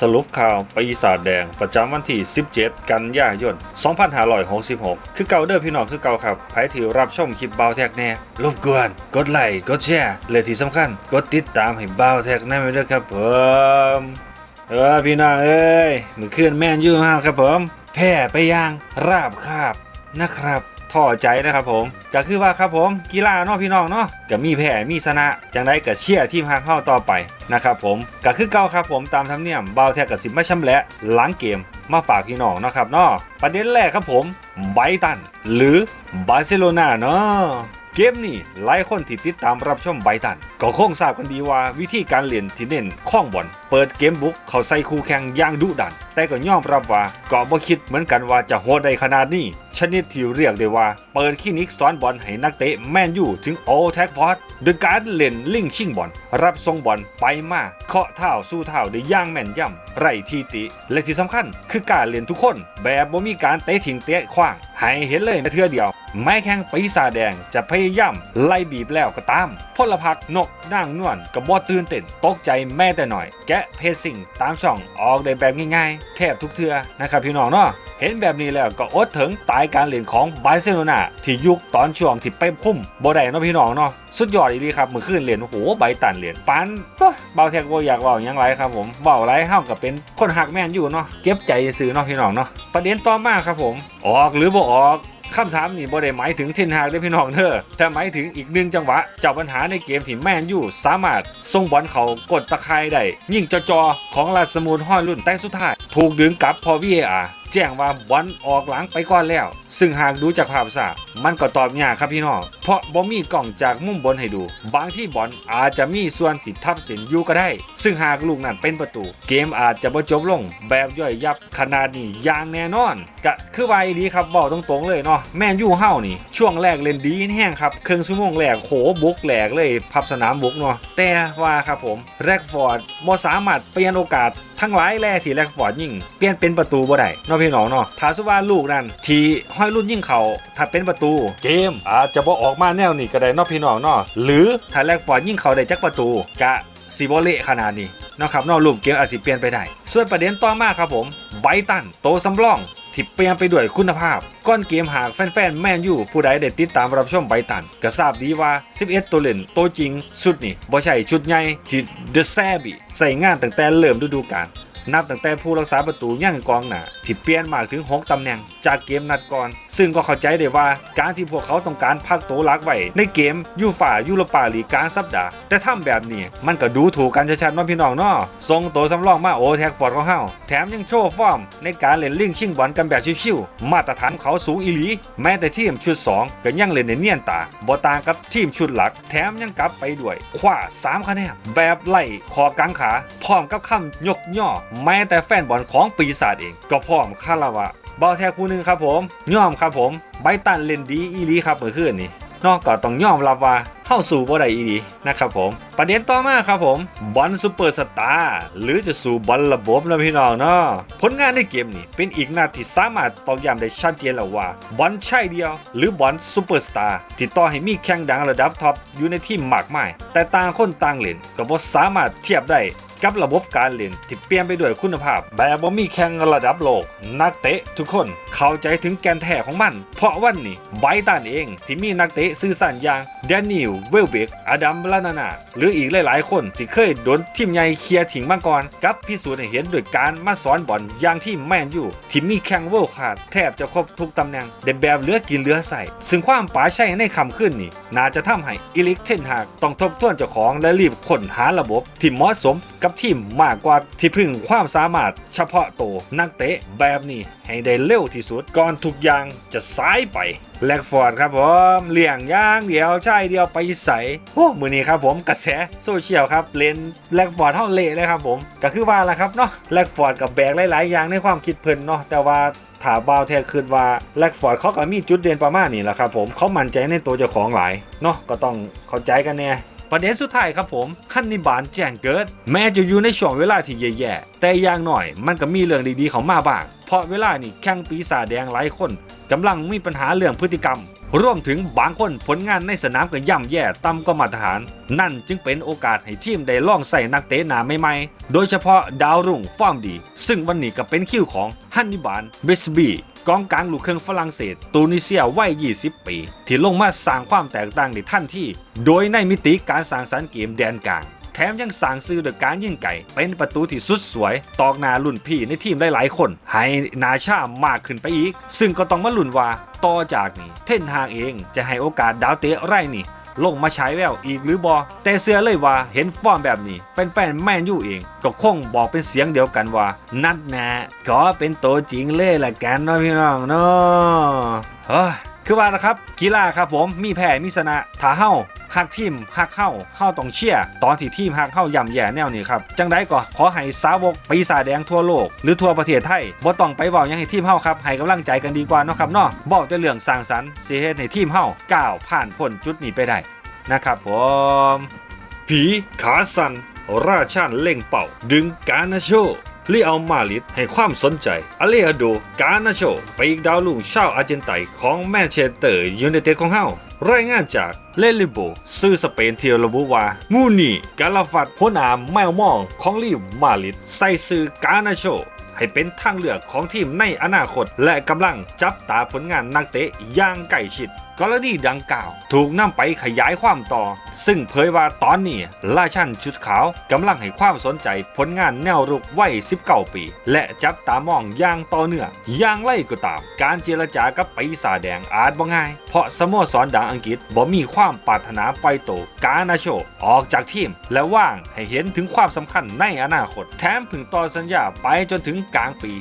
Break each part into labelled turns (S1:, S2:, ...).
S1: สรุปข่าวปีศาจแดงประจำวันที่ 17 กันยายน 2566 คือเก่าเด้อพี่น้องคือเก่าครับใครที่รับชมคลิปเบาแท็กแน่รบกวน กดไลค์กดแชร์และที่สำคัญ กดติดตามให้เบาแท็กแน่ไปด้วยครับผมเออพี่น้องเอ้ยมือเคลื่อนแม่นยุ่มากครับผมแพ้ไปย่างราบคาบนะครับ ท่อใจนะครับผมก็คือว่าครับผมกีฬาเนาะพี่น้องเนาะก็มีแพ้มีชนะจังไดก็เชียร์ทีมฮักเข้าต่อไปนะครับผมก็คือเก่าครับผมตามธรรมเนียมเบาแทกกับสิบไมาชำแหละหลังเกมมาฝากพี่น้องนะครับเนาะประเด็นแรกครับผมไบตัน หรือบาร์เซโลนาเนาะเกมนี้หลายคนที่ติดตามรับชมไบตัน ก็คงทราบกันดีว่าวิธีการเล่นที่เน้นคล้องบอลเปิดเกมบุกเขาใส่คู่แข่งอย่างดุดัน แต่ก็ยอมรับว่าก็บ่คิดเหมือนกันว่าจะโหดได้ขนาดนี้ ชนิดที่เรียกได้ว่า เปิดคลินิกสอนบอลให้นักเตะแมนยูถึงโอแท็กพอร์ตโดยการเล่นลิงชิงบอลรับทรงบอลไปมาเคาะเท้าสู้เท้าได้ย่างแม่นยำ ไรทีติ และที่สำคัญ คือการเล่นทุกคน แบบบ่มีการเตะทิ้งเตะขว้าง ให้เห็นเลยในเทื่อเดียว ไม้แข้งปีศาจแดงจะพยายามไล่บีบแล้วก็ตามพลพักนกนางนวลกับบอตื่นเต้นตกใจแม่แต่หน่อย แกะเพซิ่งตามช่องออกได้แบบง่ายๆแทบทุกเทือนะครับพี่น้องเนาะเห็นแบบนี้แล้วก็อดถึงตายการเล่นของบาร์เซโลนาที่ยุคตอนช่วงที่ไปพุ่มบ่ได้เนาะพี่น้องเนาะสุดยอดอีดีครับมือขึ้นเหรียญโอ้โหใบตันเหรียญปันก็เบาแท็กบ่อยากเบาหยังไรครับผมเบาไรเฮากับเป็นคนหักแม่นอยู่เนาะเก็บใจซื้อเนาะพี่น้องเนาะประเด็นต่อมาครับผม ออกหรือบ่ออก คำถามนี่บ่ได้หมายถึงเทนฮากเด้อพี่น้องเด้อแต่หมายถึงอีกหนึ่งจังหวะ เจ้าปัญหาในเกมที่แมนยูสามารถส่งบอลเขากดตะไคร้ได้ยิ่งจอจอของลาสมูนห้อยรุ่นแต่สุดท้าย ถูกดึงกลับพอ VAR แจ้งว่าบอลออกหลังไปก่อนแล้ว ซึ่งหากดูจากภาพซะมันก็ตอบยากครับพี่น้อง เพราะบ่มีกล้องจากมุมบนให้ดู บางที่บอลอาจจะมีส่วนติดทับเส้นอยู่ก็ได้ ซึ่งหากลูกนั้นเป็นประตู เกมอาจจะบ่จบลง แบบย่อยยับขนาดนี้อย่างแน่นอนก็คือว่าดีครับบอกตรงๆเลยเนาะแม่นยูเฮ้านี่ ช่วงแรกเล่นดีแห้งครับครึ่งชั่วโมงแรกโหบุกแหลกเลยพับสนามบุกเนาะแต่ว่าครับผมแรกฟอร์ดบ่สามารถเปลี่ยนโอกาสทั้งหลายแล่ที่แรกฟอร์ดยิงเปลี่ยนเป็นประตูบ่ได้นาะพี่น้องเนาะถ้าสว่าลูกนั้นที่ห้อยรุ่นยิ่งเขาถ้าเป็นประตูเกมอาจจะบ่ออกมาแนวนี้ก็ได้เนาะพี่น้องเนาะหรือถ้าแรกฟอดยิ่งเขาได้จักประตูกะสิบ่เละขนาดนี้นะครับนาะรูปเกมอาจสิเปลี่ยนไปได้ ส่วนประเด็นต่อมาครับผมไบตันโตสำรองที่เปลี่ยนไปด้วยคุณภาพ ก้อนเกมหากแฟนๆ แมนยูผู้ใดได้ติดตามรับชมไบตัน ก็ทราบดีว่า 11 ตัวเล่นตัวจริงสุดนี่บ่ใช่ชุดใหญ่ที่เดอะแซบีใส่งานตั้งแต่เริ่มฤดูกาล นับตั้งแต่ผู้รักษาประตูย่างกองหน้าที่เปลี่ยนมากถึง 6 ตำแหน่งจากเกมนัดก่อน ซึ่งก็เข้าใจได้ว่าการที่พวกเขาต้องการพักโตลักไว้ในเกมยูฟ่ายูโรปาลีกกลางสัปดาห์ แต่ทำแบบนี้มันก็ดูถูกกันชัดๆเนาะพี่น้องเนาะส่งโตัวสำรองมาโอแท็กฟอร์ดของเฮาแถมยังโชว์ฟอร์มในการเล่นลิงชิงบอลกันแบบชิวๆมาตรฐานเขาสูงอีหลี แม้แต่ทีมชุด 2 ก็ยังเล่นในเนียนตาบ่ต่างกับทีมชุดหลัก แถมยังกลับไปด้วยคว้า3คะแนนแบบไล่คอกังขาพร้อมกับคำยกย่อแม้แต่แฟนบอลของปีศาจเอง ก็พร้อมคาราวะบอลแท็กผู้หนึ่งครับผมย่อมครับผมไบตันเล่นดีอีลีครับเมื่อคืนนี้นอกก็ต้องยอมรับว่าเข้าสู่บ่ได้อีดีนะครับผม ประเด็นต่อมาครับผมบอลซูเปอร์สตาร์หรือจะสู่บอลระบบนะพี่น้องเนาะผลงานในเกมนี้เป็นอีกหน้าที่สามารถตอกย้ำได้ชัดเจนแล้วว่าบอลใช่เดียว หรือบอลซูเปอร์สตาร์ที่ต่อให้มีแข่งดังระดับท็อปอยู่ในทีมมากมาย แต่ต่างคนต่างเล่นก็บ่สามารถเทียบได้ กับระบบการเล่นที่เปลี่ยนไปด้วยคุณภาพ แบบบ่มีแข่งระดับโลก นักเตะทุกคนเข้าใจถึงแกนแท้ของมัน เพราะวันนี้ไบตันเองที่มีนักเตะซื่อสันอย่างแดนนิลเวลเบกอดัมลานานาหรืออีกหลายๆ คนที่เคยโดนทีมใหญ่เคลียร์ทิ้งมาก่อนกับพิสูจน์ให้เห็นด้วยการมาสอนบอลอย่างที่แมนอยู่ที่มีแข่งเวิลด์คลาสแทบจะครบทุกตำแหน่งได้แบบเหลือกินเหลือใส่ ซึ่งความป๋าใชัยในคำขึ้นนี่น่าจะทำให้อิลิกเทนฮากต้องทบทวนเจ้าของและรีบค้นหาระบบที่เหมาะสมกับทีมมากกว่าที่พึ่งความสามารถเฉพาะตัวนักเตะแบบนี้ ให้ได้เร็วที่สุดก่อนทุกอย่างจะสายไปแลกฟอร์ดครับผมเลี่ยงย่างเดียวใช่เดียวไปใส่โอ้มือนี้ครับผมกระแสโซเชียลครับเลนแลกฟอร์ดเท่าเละเลยครับผมก็คือว่าละครับเนาะแลกฟอร์ดกับแบกหลาย ๆ อย่างในความคิดเพิ่นเนาะแต่ว่าถาบาวแทนคืนว่าแลกฟอร์ดเขาก็มีจุดเด่นประมาณนี้แหละครับผมเขามั่นใจในตัวเจ้าของหลายเนาะก็ต้องเข้าใจกันแน่ ประเด็นสุดท้ายครับผมฮันนิบาลแจ้งเกิด แม้จะอยู่ในช่วงเวลาที่แย่ๆแต่อย่างหน่อยมันก็มีเรื่องดีๆเขามาบ้าง เพราะเวลานี่แข่งปีศาจแดงหลายคนกำลังมีปัญหาเรื่องพฤติกรรม รวมถึงบางคนผลงานในสนามก็ย่ำแย่ต่ำกว่ามาตรฐาน นั่นจึงเป็นโอกาสให้ทีมได้ลองใส่นักเตะหนาใหม่ๆ โดยเฉพาะดาวรุ่งฟอร์มดี ซึ่งวันนี้ก็เป็นคิวของฮันนิบาลเบสบี กองกลางลูกครึ่งฝรั่งเศส ตูนิเซียวัย 20 ปี ที่ลงมาสร้างความแตกต่างในทันที่ โดยในมิติการสร้างสรรค์เกมแดนกลาง แถมยังสั่งซื้อโดยการยิงไก่ เป็นประตูที่สุดสวย ตอกนารุ่นพี่ในทีมได้หลายคน ให้นาชามากขึ้นไปอีก ซึ่งก็ต้องมาลุ้นว่าต่อจากนี้ เท่นทางเองจะให้โอกาสดาวเตะไรนี่ ลงมาใช้แววอีกหรือบอแต่เสือเลยว่าเห็นฟอร์มแบบนี้แฟนๆแมนยูเอง ก็คงบอกเป็นเสียงเดียวกันว่า นัดแนะขอเป็นตัวจริงเลยละกันเนาะพี่น้องเนาะเฮ้ย คือว่านะครับกีฬาครับผมมีแพ้มีชนะถ้าเฮาหักทีมหักเข้าเข้าต้องเชียร์ตอนที่ทีมหักเข้าย่ำแย่แนวนี้ครับจังได้ก็ขอให้สาวกปีศาจแดงทั่วโลก หรือทั่วประเทศไทยบ่ต้องไปเว้าหยังให้ทีมเฮาครับให้กำลังใจกันดีกว่าเนาะครับเนาะบอกแต่เรื่องสร้างสรรค์สิเฮ็ดให้ทีมเฮาก้าวผ่านพ้นจุดนี้ไปได้นะครับผมผีขาสันราชันเล่งเป่า ดึงการนาโช ลีเอามาลิดให้ความสนใจอเลอาโด กานาโชไปอีกดาวลุ่งชาวอาร์เจนไตของแมนเชสเตอร์ยูไนเต็ดของเฮารายงานจากเลลิโบซื่อสเปนเทียระบุว่า มูนี่กาลาฟัดพ้นอามแมวมองของลีมาลิดใส่ซื้อกานาโชให้เป็นทางเลือกของทีมในอนาคต และกำลังจับตาผลงานนักเตะอย่างใกล้ชิด กรณีดังกล่าว ถูกนำไปขยายความต่อ ซึ่งเผยว่าตอนนี้ราชันชุดขาวกำลังให้ความสนใจผลงานแนวรุกวัย 19 ปี และจับตามองอย่างต่อเนื่องอย่างไรก็ตาม การเจรจากับปีศาจแดงอาจบ่ง่าย เพราะสโมสรดังอังกฤษบ่มีความปรารถนาปล่อยตัวกานาโช ออกจากทีม และว่างให้เห็นถึงความสำคัญในอนาคต แถมถึงต่อสัญญาไปจนถึงกลางปี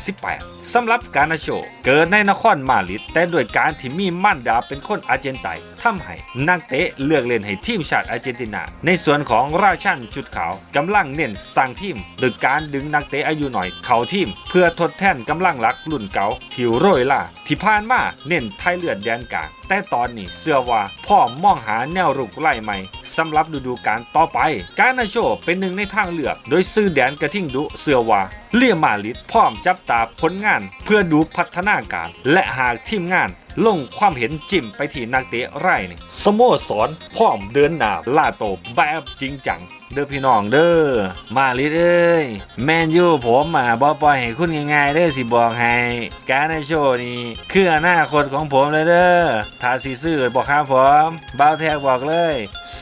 S1: 2028สำหรับกานาโช เกิดในนครมาดริดแต่ด้วยการที่มีมั่นดาเป็นคนอาร์เจนไตน์ทำให้นักเตะเลือกเล่นให้ทีมชาติอาร์เจนตินา ในส่วนของราชันจุดขาวกำลังเน้นสร้างทีมโดยการดึงนักเตะอายุหน่อยเข้าทีม เพื่อทดแทนกำลังหลักรุ่นเก่าทิวโรยล่าที่ผ่านมาเน้นไทยเลือดแดนกลางแต่ตอนนี้เสื้อว่าพ่อมองหาแนวรุกไล่ใหม่สำหรับฤดูกาลต่อไป การนาโชเป็นหนึ่งในทางเลือก โดยซื้อแดนกระทิ่งดุเสื้อว่าเลี่ยมาลิดพร้อมจับตาผลงาน เพื่อดูพัฒนาการ และหากทีมงานลงความเห็นจิ้มไปที่นักเตะไร่นี่สโมสรพร้อมเดินหน้าล่าโตแบบจริงจัง เด้อพี่น้องเด้อมาลิดเอ้ยแมนยูผมมาบ่ปล่อยให้คุณง่ายๆเด้อสิบอกให้ การในโชว์นี้คืออนาคตของผมเลยเด้อถ้าสิซื้อบอกครับผมบ่าวแทกบอกเลย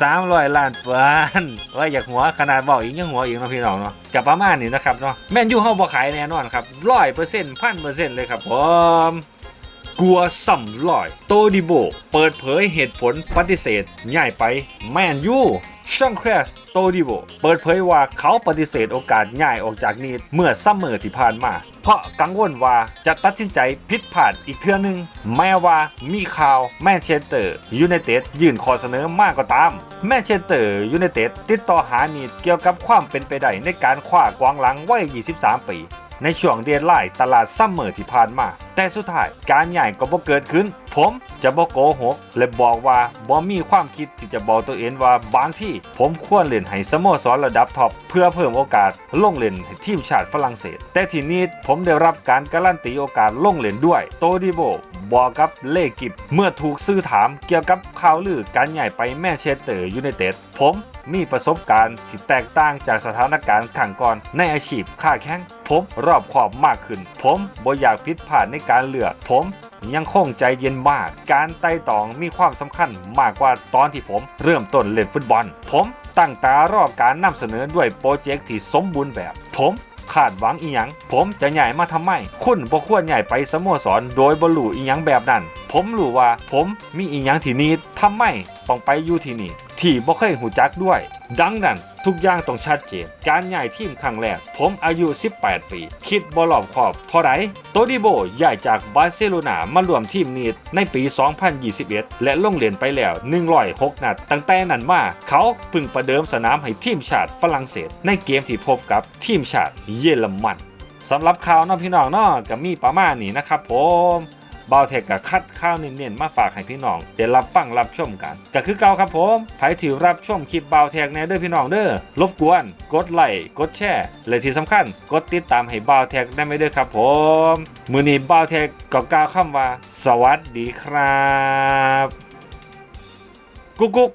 S1: 300ล้านปอนว่าอยากหัวขนาดบอกอีกยังหัวอีกนะพี่น้องเนาะกับประมาณนี้นะครับเนาะแมนยูเฮาบ่ขายแน่นอนครับร้อยเปอร์เซ็นต์พันเปอร์เซ็นต์เลยครับผม กลัวสัมลอย โตดิโบ เปิดเผยเหตุผลปฏิเสธง่ายไป แมนยูช่องแครสโตดิโบ เปิดเผยว่าเขาปฏิเสธโอกาสง่ายออกจากนีดเมื่อซัมเมอร์ที่ผ่านมา เพราะกังวลว่าจะตัดสินใจผิดพลาดอีกเทื่อนึง แม้ว่ามีข่าวแมนเชสเตอร์ยูไนเต็ดยื่นขอเสนอมากก็ตาม แมนเชสเตอร์ยูไนเต็ดติดต่อหานีดเกี่ยวกับความเป็นไปได้ในการคว้ากวางหลังวัย 23 ปี ในช่วงเดือนไล่ตลาดซัมเมอร์ที่ผ่านมา แต่สุดท้ายการใหญ่ก็บ่เกิดขึ้นผมจะบ่โกหกและบอกว่าบ่มีความคิดที่จะบอกตัวเองว่าบางที่ผมควรเล่นให้สโมสรระดับท็อปเพื่อเพิ่มโอกาสลงเล่นทีมชาติฝรั่งเศส แต่ทีนี้ผมได้รับการการันตีโอกาสลงเล่นด้วยโตดิโบบอกกับเลกิบเมื่อถูกซื่อถามเกี่ยวกับข่าวลือการใหญ่ไปแมนเชสเตอร์ยูไนเต็ดผมมีประสบการณ์ที่แตกต่างจากสถานการณ์ขังก่อนในอาชีพค้าแข่งผมรอบขอบมากขึ้น ผมบ่อยากผิดพลาดในการเลือกผม ยังคงใจเย็นมาก การไต่ตองมีความสำคัญมากกว่าตอนที่ผมเริ่มต้นเล่นฟุตบอล ผมตั้งตารอการนำเสนอด้วยโปรเจกต์ที่สมบูรณ์แบบ ผมคาดหวังอีหยัง ผมจะใหญ่มาทำไม คุณบ่ควรใหญ่ไปสโมสรโดยบ่รู้อีหยังแบบนั้น ผมรู้ว่าผมมีอีหยังที่นี้ทำไมต้องไปอยู่ที่นี่ ที่บ่เคยหูจักด้วย ดังนั้น ทุกอย่างต้องชัดเจน การย้ายทีมครั้งแรก ผมอายุ 18 ปี คิดบ่รอบคอบเท่าไรโตดิโบย้ายจากบาร์เซโลนามารวมทีมนีดในปี 2021 และลงเล่นไปแล้ว 106 นัด ตั้งแต่นั้นมา เขาพึ่งประเดิมสนามให้ทีมชาติฝรั่งเศส ในเกมที่พบกับทีมชาติเยอรมันสำหรับข่าวน้องพี่น้องเนาะก็มีประมาณนี้นะครับผม บาวเทคกับคัดข้าวเนียนๆมาฝากให้พี่น้องเดี๋ยวรับฟังรับชมกันก็คือเก่าครับผมไผ่ถือรับชมคลิปบาวเทคแน่เด้อพี่น้องเด้อรบกวน กดไลค์กดแชร์และที่สำคัญ กดติดตามให้บาวเทคได้ไหมเด้อครับผมมือนี้บาวเทคก็กล่าวคำว่า สวัสดีครับ กุ๊กกุ๊ก